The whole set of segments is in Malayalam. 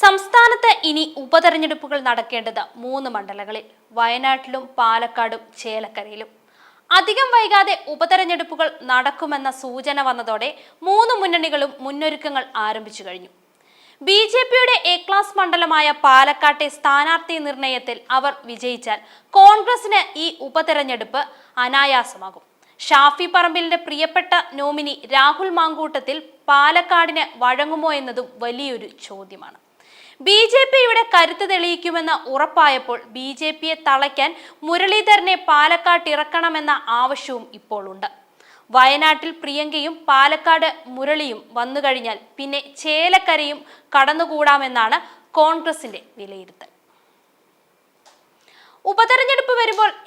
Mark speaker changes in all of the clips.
Speaker 1: സംസ്ഥാനത്ത് ഇനി ഉപതെരഞ്ഞെടുപ്പുകൾ നടക്കേണ്ടത് മൂന്ന് മണ്ഡലങ്ങളിൽ വയനാട്ടിലും പാലക്കാടും ചേലക്കരയിലും. അധികം വൈകാതെ ഉപതെരഞ്ഞെടുപ്പുകൾ നടക്കുമെന്ന സൂചന വന്നതോടെ മൂന്ന് മുന്നണികളും മുന്നൊരുക്കങ്ങൾ ആരംഭിച്ചു കഴിഞ്ഞു. ബി ജെ പിയുടെ എ ക്ലാസ് മണ്ഡലമായ പാലക്കാട്ടെ സ്ഥാനാർത്ഥി നിർണയത്തിൽ അവർ വിജയിച്ചാൽ കോൺഗ്രസിന് ഈ ഉപതെരഞ്ഞെടുപ്പ് അനായാസമാകും. ഷാഫി പറമ്പിലിന്റെ പ്രിയപ്പെട്ട നോമിനി രാഹുൽ മാങ്കൂട്ടത്തിൽ പാലക്കാടിന് വഴങ്ങുമോ എന്നതും വലിയൊരു ചോദ്യമാണ്. ബി ജെ പിയുടെ കരുത്ത് തെളിയിക്കുമെന്ന് ഉറപ്പായപ്പോൾ ബി ജെ പിയെ തളയ്ക്കാൻ മുരളീധരനെ പാലക്കാട്ടിറക്കണമെന്ന ആവശ്യവും ഇപ്പോൾ ഉണ്ട് വയനാട്ടിൽ പ്രിയങ്കയും പാലക്കാട് മുരളിയും വന്നു കഴിഞ്ഞാൽ പിന്നെ ചേലക്കരയും കടന്നുകൂടാമെന്നാണ് കോൺഗ്രസിന്റെ വിലയിരുത്തൽ. ഉപതെരഞ്ഞെടുപ്പ്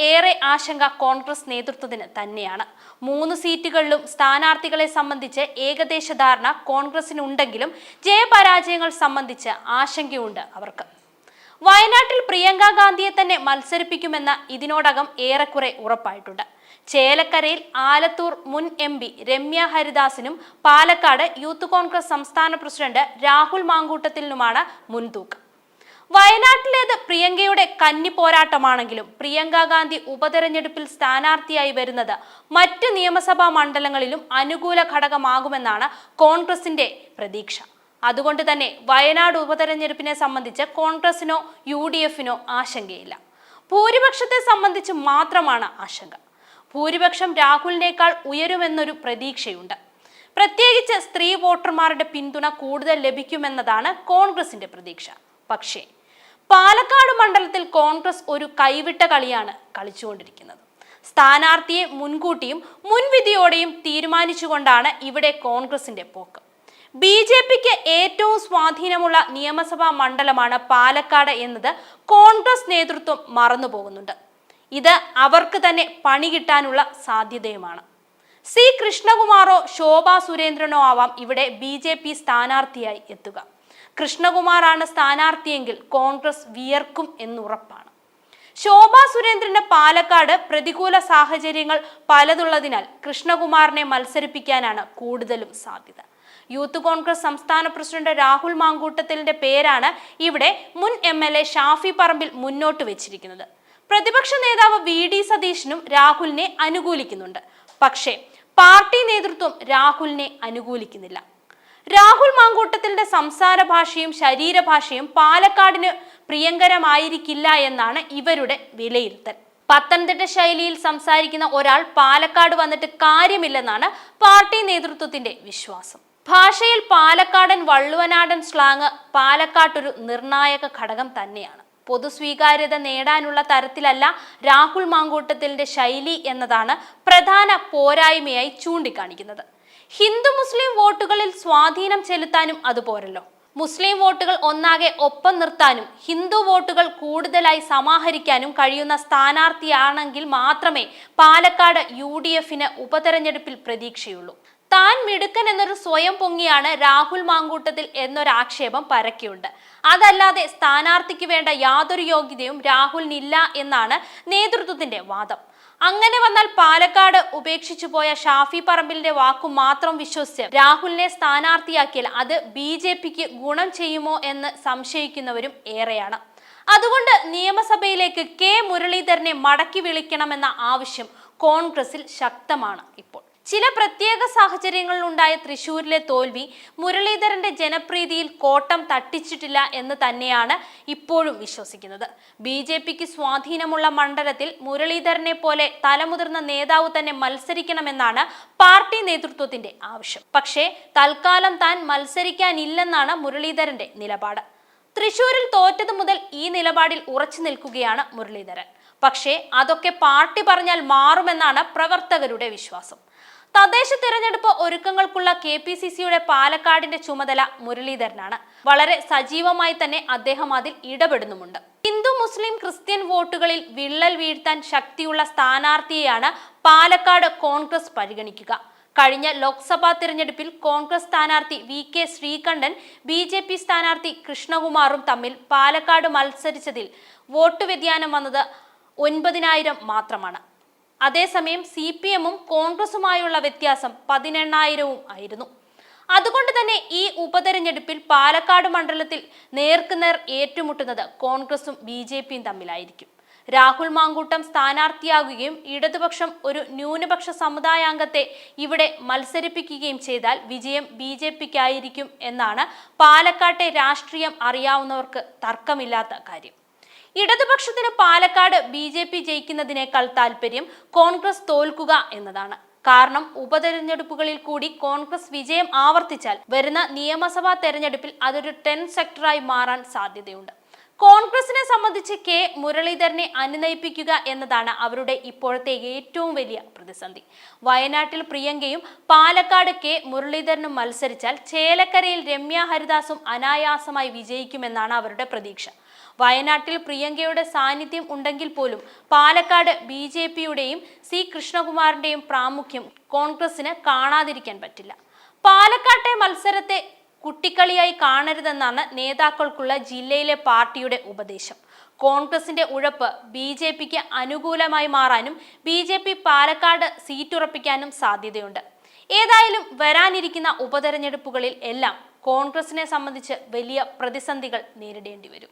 Speaker 1: ഏറെ ആശങ്ക കോൺഗ്രസ് നേതൃത്വത്തിന് തന്നെയാണ്. മൂന്ന് സീറ്റുകളിലും സ്ഥാനാർത്ഥികളെ സംബന്ധിച്ച് ഏകദേശ ധാരണ കോൺഗ്രസിനുണ്ടെങ്കിലും ജയപരാജയങ്ങൾ സംബന്ധിച്ച് ആശങ്കയുണ്ട് അവർക്ക്. വയനാട്ടിൽ പ്രിയങ്ക ഗാന്ധിയെ തന്നെ മത്സരിപ്പിക്കുമെന്ന് ഇതിനോടകം ഏറെക്കുറെ ഉറപ്പായിട്ടുണ്ട്. ചേലക്കരയിൽ ആലത്തൂർ മുൻ എം പി രമ്യ ഹരിദാസിനും പാലക്കാട് യൂത്ത് കോൺഗ്രസ് സംസ്ഥാന പ്രസിഡന്റ് രാഹുൽ മാങ്കൂട്ടത്തിനുമാണ് മുൻതൂക്കം. വയനാട്ടിലേത് പ്രിയങ്കയുടെ കന്നി പോരാട്ടമാണെങ്കിലും പ്രിയങ്ക ഗാന്ധി ഉപതെരഞ്ഞെടുപ്പിൽ സ്ഥാനാർത്ഥിയായി വരുന്നത് മറ്റ് നിയമസഭാ മണ്ഡലങ്ങളിലും അനുകൂല ഘടകമാകുമെന്നാണ് കോൺഗ്രസിന്റെ പ്രതീക്ഷ. അതുകൊണ്ട് തന്നെ വയനാട് ഉപതെരഞ്ഞെടുപ്പിനെ സംബന്ധിച്ച് കോൺഗ്രസിനോ യു ഡി എഫിനോ ആശങ്കയില്ല. ഭൂരിപക്ഷത്തെ സംബന്ധിച്ച് മാത്രമാണ് ആശങ്ക. ഭൂരിപക്ഷം രാഹുലിനേക്കാൾ ഉയരുമെന്നൊരു പ്രതീക്ഷയുണ്ട്. പ്രത്യേകിച്ച് സ്ത്രീ വോട്ടർമാരുടെ പിന്തുണ കൂടുതൽ ലഭിക്കുമെന്നതാണ് കോൺഗ്രസിന്റെ പ്രതീക്ഷ. പക്ഷേ പാലക്കാട് മണ്ഡലത്തിൽ കോൺഗ്രസ് ഒരു കൈവിട്ട കളിയാണ് കളിച്ചുകൊണ്ടിരിക്കുന്നത്. സ്ഥാനാർത്ഥിയെ മുൻകൂട്ടിയും മുൻവിധിയോടെയും തീരുമാനിച്ചുകൊണ്ടാണ് ഇവിടെ കോൺഗ്രസിന്റെ പോക്ക്. ബി ജെ പിക്ക് ഏറ്റവും സ്വാധീനമുള്ള നിയമസഭാ മണ്ഡലമാണ് പാലക്കാട് എന്നത് കോൺഗ്രസ് നേതൃത്വം മറന്നുപോകുന്നുണ്ട്. ഇത് അവർക്ക് തന്നെ പണി കിട്ടാനുള്ള സാധ്യതയുമാണ്. സി കൃഷ്ണകുമാറോ ശോഭാ സുരേന്ദ്രനോ ആവാം ഇവിടെ ബി ജെ പി സ്ഥാനാർത്ഥിയായി എത്തുക. കൃഷ്ണകുമാറാണ് സ്ഥാനാർത്ഥിയെങ്കിൽ കോൺഗ്രസ് വിയർക്കും എന്നുറപ്പാണ്. ശോഭാ സുരേന്ദ്രന്റെ പാലക്കാട് പ്രതികൂല സാഹചര്യങ്ങൾ പലതുള്ളതിനാൽ കൃഷ്ണകുമാറിനെ മത്സരിപ്പിക്കാനാണ് കൂടുതലും സാധ്യത. യൂത്ത് കോൺഗ്രസ് സംസ്ഥാന പ്രസിഡന്റ് രാഹുൽ മാങ്കൂട്ടത്തിലിന്റെ പേരാണ് ഇവിടെ മുൻ M L A Shafi Parambil മുന്നോട്ട് വെച്ചിരിക്കുന്നത്. പ്രതിപക്ഷ നേതാവ് വി ഡി സതീശനും രാഹുലിനെ അനുകൂലിക്കുന്നുണ്ട്. പക്ഷേ പാർട്ടി നേതൃത്വം രാഹുലിനെ അനുകൂലിക്കുന്നില്ല. രാഹുൽ മാങ്കൂട്ടത്തിന്റെ സംസാര ഭാഷയും ശരീരഭാഷയും പാലക്കാടിന് പ്രിയങ്കരമായിരിക്കില്ല എന്നാണ് ഇവരുടെ വിലയിരുത്തൽ. പത്തനംതിട്ട ശൈലിയിൽ സംസാരിക്കുന്ന ഒരാൾ പാലക്കാട് വന്നിട്ട് കാര്യമില്ലെന്നാണ് പാർട്ടി നേതൃത്വത്തിന്റെ വിശ്വാസം. ഭാഷയിൽ പാലക്കാടൻ വള്ളുവനാടൻ സ്ലാങ് പാലക്കാട്ടൊരു നിർണായക ഘടകം തന്നെയാണ്. പൊതുസ്വീകാര്യത നേടാനുള്ള തരത്തിലല്ല രാഹുൽ മാങ്കൂട്ടത്തിന്റെ ശൈലി എന്നതാണ് പ്രധാന പോരായ്മയായി ചൂണ്ടിക്കാണിക്കുന്നത്. ഹിന്ദു മുസ്ലിം വോട്ടുകളിൽ സ്വാധീനം ചെലുത്താനും അതുപോരല്ലോ മുസ്ലിം വോട്ടുകൾ ഒന്നാകെ ഒപ്പം നിർത്താനും ഹിന്ദു വോട്ടുകൾ കൂടുതലായി സമാഹരിക്കാനും കഴിയുന്ന സ്ഥാനാർത്ഥിയാണെങ്കിൽ മാത്രമേ പാലക്കാട് യു ഡി എഫിന് ഉപതെരഞ്ഞെടുപ്പിൽ പ്രതീക്ഷയുള്ളൂ. താൻ മിടുക്കൻ എന്നൊരു സ്വയം പൊങ്ങിയാണ് രാഹുൽ മാങ്കൂട്ടത്തിൽ എന്നൊരാക്ഷേപം പരക്കിയുണ്ട്. അതല്ലാതെ സ്ഥാനാർത്ഥിക്ക് വേണ്ട യാതൊരു യോഗ്യതയും രാഹുലിനില്ല എന്നാണ് നേതൃത്വത്തിന്റെ വാദം. അങ്ങനെ വന്നാൽ പാലക്കാട് ഉപേക്ഷിച്ചു പോയ ഷാഫി പറമ്പിലിന്റെ വാക്കു മാത്രം വിശ്വസിച്ച് രാഹുലിനെ സ്ഥാനാർത്ഥിയാക്കിയാൽ അത് ബി ജെ പിക്ക് ഗുണം ചെയ്യുമോ എന്ന് സംശയിക്കുന്നവരും ഏറെയാണ്. അതുകൊണ്ട് നിയമസഭയിലേക്ക് കെ മുരളീധരനെ മടക്കി വിളിക്കണമെന്ന ആവശ്യം കോൺഗ്രസിൽ ശക്തമാണ് ഇപ്പോൾ. ചില പ്രത്യേക സാഹചര്യങ്ങളിൽ ഉണ്ടായ തൃശൂരിലെ തോൽവി മുരളീധരന്റെ ജനപ്രീതിയിൽ കോട്ടം തട്ടിച്ചിട്ടില്ല എന്ന് തന്നെയാണ് ഇപ്പോഴും വിശ്വസിക്കുന്നത്. ബി ജെ പിക്ക് സ്വാധീനമുള്ള മണ്ഡലത്തിൽ മുരളീധരനെ പോലെ തലമുതിർന്ന നേതാവ് തന്നെ മത്സരിക്കണമെന്നാണ് പാർട്ടി നേതൃത്വത്തിന്റെ ആവശ്യം. പക്ഷേ തൽക്കാലം താൻ മത്സരിക്കാനില്ലെന്നാണ് മുരളീധരന്റെ നിലപാട്. തൃശൂരിൽ തോറ്റതു മുതൽ ഈ നിലപാടിൽ ഉറച്ചു നിൽക്കുകയാണ് മുരളീധരൻ. പക്ഷേ അതൊക്കെ പാർട്ടി പറഞ്ഞാൽ മാറുമെന്നാണ് പ്രവർത്തകരുടെ വിശ്വാസം. തദ്ദേശ തിരഞ്ഞെടുപ്പ് ഒരുക്കങ്ങൾക്കുള്ള കെ പി സി സിയുടെ പാലക്കാടിന്റെ ചുമതല മുരളീധരനാണ്. വളരെ സജീവമായി തന്നെ അദ്ദേഹം അതിൽ ഇടപെടുന്നുമുണ്ട്. ഹിന്ദു മുസ്ലിം ക്രിസ്ത്യൻ വോട്ടുകളിൽ വിള്ളൽ വീഴ്ത്താൻ ശക്തിയുള്ള സ്ഥാനാർത്ഥിയെയാണ് പാലക്കാട് കോൺഗ്രസ് പരിഗണിക്കുക. കഴിഞ്ഞ ലോക്സഭാ തിരഞ്ഞെടുപ്പിൽ കോൺഗ്രസ് സ്ഥാനാർത്ഥി V K Sreekandan B J P സ്ഥാനാർത്ഥി കൃഷ്ണകുമാറും തമ്മിൽ പാലക്കാട് മത്സരിച്ചതിൽ വോട്ട് വ്യതിയാനം വന്നത് ഒൻപതിനായിരം മാത്രമാണ്. അതേസമയം സി പി എമ്മും കോൺഗ്രസുമായുള്ള വ്യത്യാസം പതിനെണ്ണായിരവും ആയിരുന്നു. അതുകൊണ്ട് തന്നെ ഈ ഉപതെരഞ്ഞെടുപ്പിൽ പാലക്കാട് മണ്ഡലത്തിൽ നേർക്കുനേർ ഏറ്റുമുട്ടുന്നത് കോൺഗ്രസും ബി ജെ പിയും തമ്മിലായിരിക്കും. രാഹുൽ മാങ്കൂട്ടം സ്ഥാനാർത്ഥിയാകുകയും ഇടതുപക്ഷം ഒരു ന്യൂനപക്ഷ സമുദായാംഗത്തെ ഇവിടെ മത്സരിപ്പിക്കുകയും ചെയ്താൽ വിജയം ബി ജെ പിക്കായിരിക്കും എന്നാണ് പാലക്കാട്ടെ രാഷ്ട്രീയം അറിയാവുന്നവർക്ക് തർക്കമില്ലാത്ത കാര്യം. ഇടതുപക്ഷത്തിന് പാലക്കാട് ബി ജെ പി ജയിക്കുന്നതിനേക്കാൾ താല്പര്യം കോൺഗ്രസ് തോൽക്കുക എന്നതാണ്. കാരണം ഉപതെരഞ്ഞെടുപ്പുകളിൽ കൂടി കോൺഗ്രസ് വിജയം ആവർത്തിച്ചാൽ വരുന്ന നിയമസഭാ തെരഞ്ഞെടുപ്പിൽ അതൊരു ടെൻ സെക്ടറായി മാറാൻ സാധ്യതയുണ്ട്. കോൺഗ്രസിനെ സംബന്ധിച്ച് കെ മുരളീധരനെ അനുനയിപ്പിക്കുക എന്നതാണ് അവരുടെ ഇപ്പോഴത്തെ ഏറ്റവും വലിയ പ്രതിസന്ധി. വയനാട്ടിൽ പ്രിയങ്കയും പാലക്കാട് കെ മുരളീധരനും മത്സരിച്ചാൽ ചേലക്കരയിൽ രമ്യ ഹരിദാസും അനായാസമായി വിജയിക്കുമെന്നാണ് അവരുടെ പ്രതീക്ഷ. വയനാട്ടിൽ പ്രിയങ്കയുടെ സാന്നിധ്യം ഉണ്ടെങ്കിൽ പോലും പാലക്കാട് ബി ജെ പിയുടെയും സി കൃഷ്ണകുമാറിന്റെയും പ്രാമുഖ്യം കോൺഗ്രസിന് കാണാതിരിക്കാൻ പറ്റില്ല. പാലക്കാട്ടെ മത്സരത്തെ കുട്ടിക്കളിയായി കാണരുതെന്നാണ് നേതാക്കൾക്കുള്ള ജില്ലയിലെ പാർട്ടിയുടെ ഉപദേശം. കോൺഗ്രസിന്റെ ഉഴപ്പ് ബി ജെ പിക്ക് അനുകൂലമായി മാറാനും ബി ജെ പി പാലക്കാട് സീറ്റുറപ്പിക്കാനും സാധ്യതയുണ്ട്. ഏതായാലും വരാനിരിക്കുന്ന ഉപതെരഞ്ഞെടുപ്പുകളിൽ എല്ലാം കോൺഗ്രസിനെ സംബന്ധിച്ച് വലിയ പ്രതിസന്ധികൾ നേരിടേണ്ടി വരും.